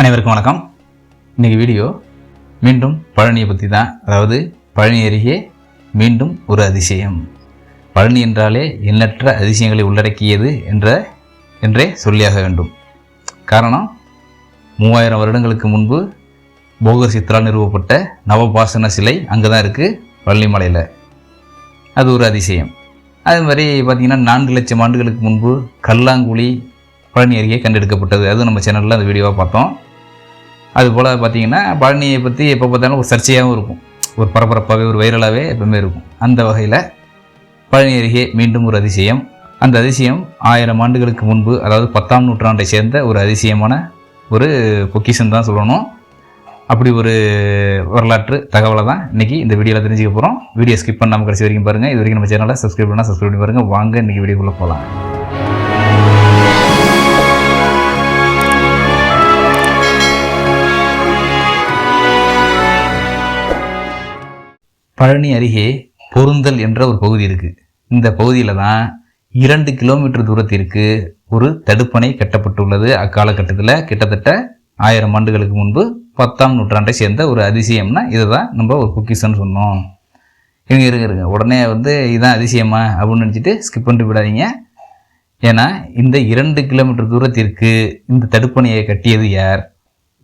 அனைவருக்கும் வணக்கம். இன்றைக்கி வீடியோ மீண்டும் பழனியை பற்றி தான் அதாவது பழனி அருகே மீண்டும் ஒரு அதிசயம். பழனி என்றாலே எண்ணற்ற அதிசயங்களை உள்ளடக்கியது என்ற என்றே சொல்லியாக வேண்டும். காரணம் மூவாயிரம் வருடங்களுக்கு முன்பு போக சித்ரா நிறுவப்பட்ட நவபாசன சிலை அங்கே தான் இருக்குது பழனிமலையில் அது ஒரு அதிசயம். அது மாதிரி பார்த்திங்கன்னா நான்கு லட்சம் ஆண்டுகளுக்கு முன்பு கல்லாங்குழி பழனி அருகே கண்டெடுக்கப்பட்டது. அதுவும் நம்ம சேனலில் அந்த வீடியோவாக பார்த்தோம். அதுபோல் பார்த்தீங்கன்னா பழனியை பற்றி எப்போ பார்த்தாலும் ஒரு சர்ச்சையாகவும் இருக்கும். ஒரு பரபரப்பாகவே ஒரு வைரலாகவே எப்பவுமே இருக்கும். அந்த வகையில் பழனி அருகே மீண்டும் ஒரு அதிசயம். அந்த அதிசயம் ஆயிரம் ஆண்டுகளுக்கு முன்பு அதாவது பத்தாம் நூற்றாண்டை சேர்ந்த ஒரு அதிசயமான ஒரு பொக்கிஷன் தான் சொல்லணும். அப்படி ஒரு வரலாற்று தகவலை தான் இன்றைக்கி இந்த வீடியோவில் தெரிஞ்சுக்க போகிறோம் வீடியோ ஸ்கிப் பண்ணாமல் கடைசி வரைக்கும் பாருங்கள் இது வரைக்கும் நம்ம சேனலை சப்ஸ்கிரைப் பண்ணால் சப்ஸ்கிரைப் பண்ணி பாருங்கள் வாங்க இன்றைக்கி வீடியோக்குள்ளே போகலாம் பழனி அருகே பொருந்தல் என்ற ஒரு பகுதி இருக்குது இந்த பகுதியில் தான் இரண்டு கிலோமீட்டர் தூரத்திற்கு ஒரு தடுப்பணை கட்டப்பட்டுள்ளது. அக்காலகட்டத்தில் கிட்டத்தட்ட ஆயிரம் ஆண்டுகளுக்கு முன்பு பத்தாம் நூற்றாண்டை சேர்ந்த ஒரு அதிசயம்னா இதை தான் நம்ம ஒரு பொக்கிஷன்னு சொன்னோம். இவங்க இருங்க இருங்க. உடனே வந்து இதுதான் அதிசயமா அப்படின்னு நினச்சிட்டு ஸ்கிப் பண்ணிட்டு விடாதீங்க ஏன்னா இந்த இரண்டு கிலோமீட்டர் தூரத்திற்கு இந்த தடுப்பணையை கட்டியது யார்?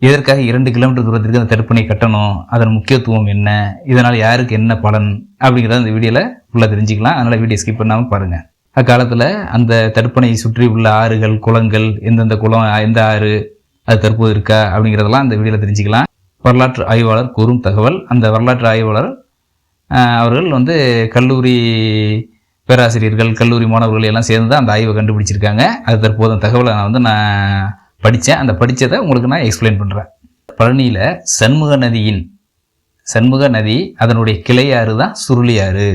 எதற்காக இரண்டு கிலோமீட்டர் தூரத்திற்கு அந்த தடுப்பணை கட்டணும்? அதன் முக்கியத்துவம் என்ன? இதனால் யாருக்கு என்ன பலன்? அப்படிங்கிறத அந்த வீடியோவில் ஃபுல்லாக தெரிஞ்சுக்கலாம். அதனால் வீடியோ ஸ்கிப் பண்ணாமல் பாருங்கள் அக்காலத்தில் அந்த தடுப்பணையை சுற்றி உள்ள ஆறுகள் குளங்கள் எந்தெந்த குளம் எந்த ஆறு அது தற்போது இருக்கா? அப்படிங்கிறதெல்லாம் அந்த வீடியோவில் தெரிஞ்சுக்கலாம். வரலாற்று ஆய்வாளர் கூறும் தகவல். அந்த வரலாற்று ஆய்வாளர் அவர்கள் வந்து கல்லூரி பேராசிரியர்கள் கல்லூரி மாணவர்கள் எல்லாம் சேர்ந்து தான் அந்த ஆய்வை கண்டுபிடிச்சிருக்காங்க. அது தற்போது அந்த தகவலை நான் வந்து நான் படித்தேன் அந்த படித்ததை உங்களுக்கு நான் எக்ஸ்பிளைன் பண்ணுறேன் பழனியில் சண்முக நதியின் சண்முக நதி அதனுடைய கிளையாறு தான் சுருளியாறு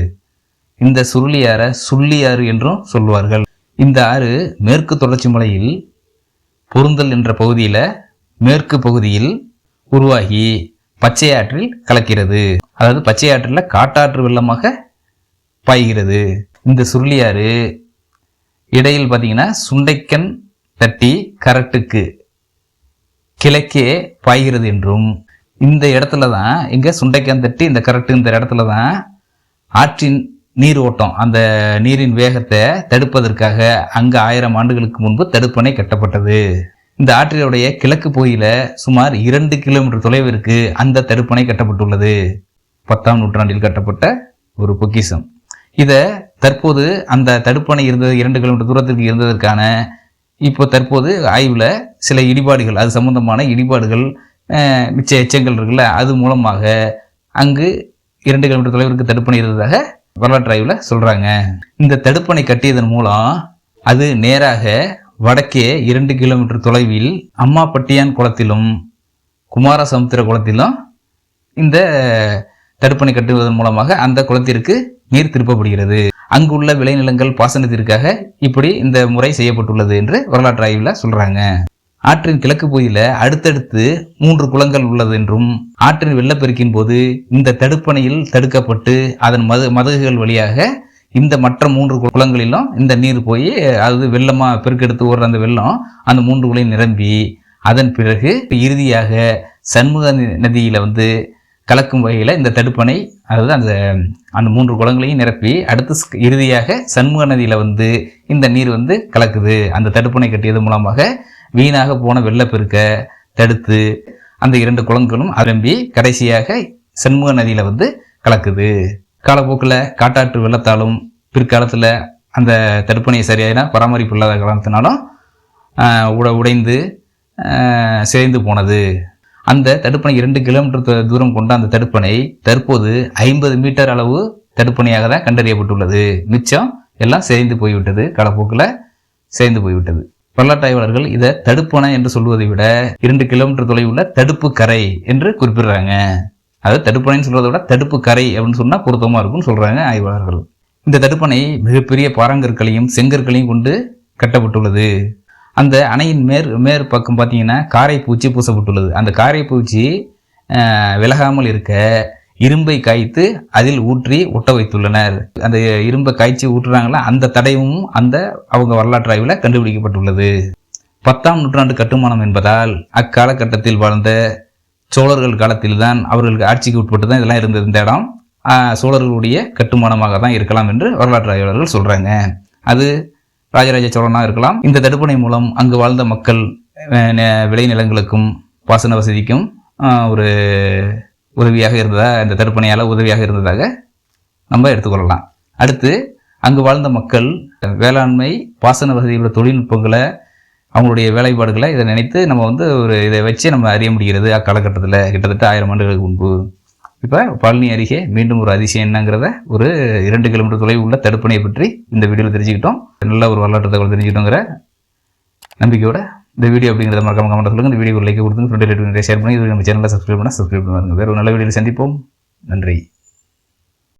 இந்த சுருளியாரை சுள்ளியாறு என்றும் சொல்வார்கள். இந்த ஆறு மேற்கு தொடர்ச்சி மலையில் பொருந்தல் என்ற பகுதியில் மேற்கு பகுதியில் உருவாகி பச்சையாற்றில் கலக்கிறது. அதாவது பச்சையாற்றில் காட்டாற்று வெள்ளமாக பாய்கிறது. இந்த சுருளியாறு இடையில் பார்த்தீங்கன்னா சுண்டைக்கன் தட்டி கரட்டுக்கு கிழக்கே பாய்கிறது என்றும் இந்த இடத்துல தான் இங்கே சுண்டைக்கன் தட்டி இந்த கரட்டு இந்த இடத்துல தான் ஆற்றின் நீர் ஓட்டம் அந்த நீரின் வேகத்தை தடுப்பதற்காக அங்கு ஆயிரம் ஆண்டுகளுக்கு முன்பு தடுப்பணை கட்டப்பட்டது. இந்த ஆற்றினுடைய கிழக்கு போயில சுமார் இரண்டு கிலோமீட்டர் தொலைவிற்கு அந்த தடுப்பணை கட்டப்பட்டுள்ளது. பத்தாம் நூற்றாண்டில் கட்டப்பட்ட ஒரு பொக்கிஷம் இதை தற்போது அந்த தடுப்பணை இருந்தது இரண்டு கிலோமீட்டர் தூரத்திற்கு இருந்ததற்கான இப்போ தற்போது ஆய்வில் சில இடிபாடுகள் அது சம்பந்தமான இடிபாடுகள் மிச்ச எச்சங்கள் இருக்குல்ல அது மூலமாக அங்கு இரண்டு கிலோமீட்டர் தொலைவிற்கு தடுப்பணை இருந்ததாக வரலாற்று ஆய்வில் சொல்கிறாங்க இந்த தடுப்பணை கட்டியதன் மூலம் அது நேராக வடக்கே இரண்டு கிலோமீட்டர் தொலைவில் அம்மாப்பட்டியான் குளத்திலும் குமாரசமுத்திர குளத்திலும் இந்த தடுப்பணை கட்டுவதன் மூலமாக அந்த குளத்திற்கு நீர் திருப்பப்படுகிறது. அங்குள்ள விளைநிலங்கள் பாசனத்திற்காக இப்படி இந்த முறை செய்யப்பட்டுள்ளது என்று வரலாற்று ஆய்வில் சொல்கிறாங்க ஆற்றின் கிழக்கு பகுதியில் அடுத்தடுத்து மூன்று குளங்கள் உள்ளது என்றும் ஆற்றின் வெள்ளப்பெருக்கின் போது இந்த தடுப்பணையில் தடுக்கப்பட்டு அதன் மது மதகுகள் வழியாக இந்த மற்ற மூன்று குளங்களிலும் இந்த நீர் போய் அது வெள்ளமாக பெருக்கெடுத்து ஓடுற அந்த வெள்ளம் அந்த மூன்று குளையும் நிரம்பி அதன் பிறகு இறுதியாக சண்முக நதியில் வந்து கலக்கும் வகையில் இந்த தடுப்பணை அதாவது அந்த அந்த மூன்று குளங்களையும் நிரப்பி அடுத்து ஸ்- இறுதியாக சண்முக நதியில் வந்து இந்த நீர் வந்து கலக்குது. அந்த தடுப்பணை கட்டியது மூலமாக வீணாக போன வெள்ளப்பெருக்க தடுத்து அந்த இரண்டு குளங்களும் அரம்பி கடைசியாக சண்முக நதியில் வந்து கலக்குது. காலப்போக்கில் காட்டாற்று வெள்ளத்தாலும் பிற்காலத்தில் அந்த தடுப்பணையை சரியான பராமரிப்பு இல்லாத காரணத்தினாலும் உட உடைந்து சிதைந்து போனது. அந்த தடுப்பணை இரண்டு கிலோமீட்டர் தூரம் கொண்ட அந்த தடுப்பணை தற்போது ஐம்பது மீட்டர் அளவு தடுப்பணையாக தான் கண்டறியப்பட்டுள்ளது. மிச்சம் எல்லாம் சேர்ந்து போய்விட்டது. காலப்போக்கில் சேர்ந்து போய்விட்டது. வரலாற்று இதை தடுப்பணை என்று சொல்வதை விட இரண்டு கிலோமீட்டர் தொலைவுள்ள தடுப்பு கரை என்று குறிப்பிடுறாங்க. அதாவது தடுப்பணைன்னு சொல்றதை விட தடுப்பு கரை அப்படின்னு சொன்னா பொருத்தமா இருக்கும்னு சொல்றாங்க ஆய்வாளர்கள். இந்த தடுப்பணை மிகப்பெரிய பாறாங்கற்களையும் செங்கற்களையும் கொண்டு கட்டப்பட்டுள்ளது. அந்த அணையின் மேற் மேற்பக்கம் பார்த்தீங்கன்னா காரைப்பூச்சி பூசப்பட்டுள்ளது. அந்த காரைப்பூச்சி விலகாமல் இருக்க இரும்பை காய்த்து அதில் ஊற்றி ஒட்ட வைத்துள்ளனர். அந்த இரும்பை காய்ச்சி ஊற்றுறாங்களா? அந்த தடையும் அந்த அவங்க வரலாற்று ஆய்வில் கண்டுபிடிக்கப்பட்டுள்ளது. பத்தாம் நூற்றாண்டு கட்டுமானம் என்பதால் அக்காலகட்டத்தில் வாழ்ந்த சோழர்கள் காலத்தில்தான் அவர்களுக்கு ஆட்சிக்கு உட்பட்டு தான் இதெல்லாம் இருந்தது. இந்த இடம் சோழர்களுடைய கட்டுமானமாக தான் இருக்கலாம் என்று வரலாற்று ஆய்வாளர்கள் சொல்கிறாங்க அது ராஜராஜ சோழனாக இருக்கலாம். இந்த தடுப்பணை மூலம் அங்கு வாழ்ந்த மக்கள் விளைநிலங்களுக்கும் பாசன வசதிக்கும் ஒரு உதவியாக இருந்ததா இந்த தடுப்பணையால் உதவியாக இருந்ததாக நம்ம எடுத்துக்கொள்ளலாம். அடுத்து அங்கு வாழ்ந்த மக்கள் வேளாண்மை பாசன வசதியுள்ள தொழில்நுட்பங்களை அவங்களுடைய வேலைப்பாடுகளை இதை நினைத்து நம்ம வந்து ஒரு இதை வச்சு நம்ம அறிய முடிகிறது. அக்காலகட்டத்தில் கிட்டத்தட்ட ஆயிரம் ஆண்டுகளுக்கு முன்பு இப்போ பழனி அருகே மீண்டும் ஒரு அதிசயம் என்னங்கிறத ஒரு இரண்டு கிலோமீட்டர் தொலைவு உள்ள தடுப்பணையை பற்றி இந்த வீடியோவில் தெரிஞ்சுக்கிட்டோம். நல்ல ஒரு வரலாற்று தகவல் தெரிஞ்சுக்கிட்டோங்கிற நம்பிக்கையோட இந்த வீடியோ அப்படிங்கிறத மறக்காம கமெண்ட் சொல்லுங்கள் இந்த வீடியோ லைக் கொடுத்து ஃப்ரெண்ட் ஷேர் பண்ணி இது நம்ம சேனலில் சப்ஸ்கிரைப் பண்ணால் சப்ஸ்கிரைப் பண்ணுவாங்க வேறு ஒரு நல்ல வீடியோவில் சந்திப்போம். நன்றி.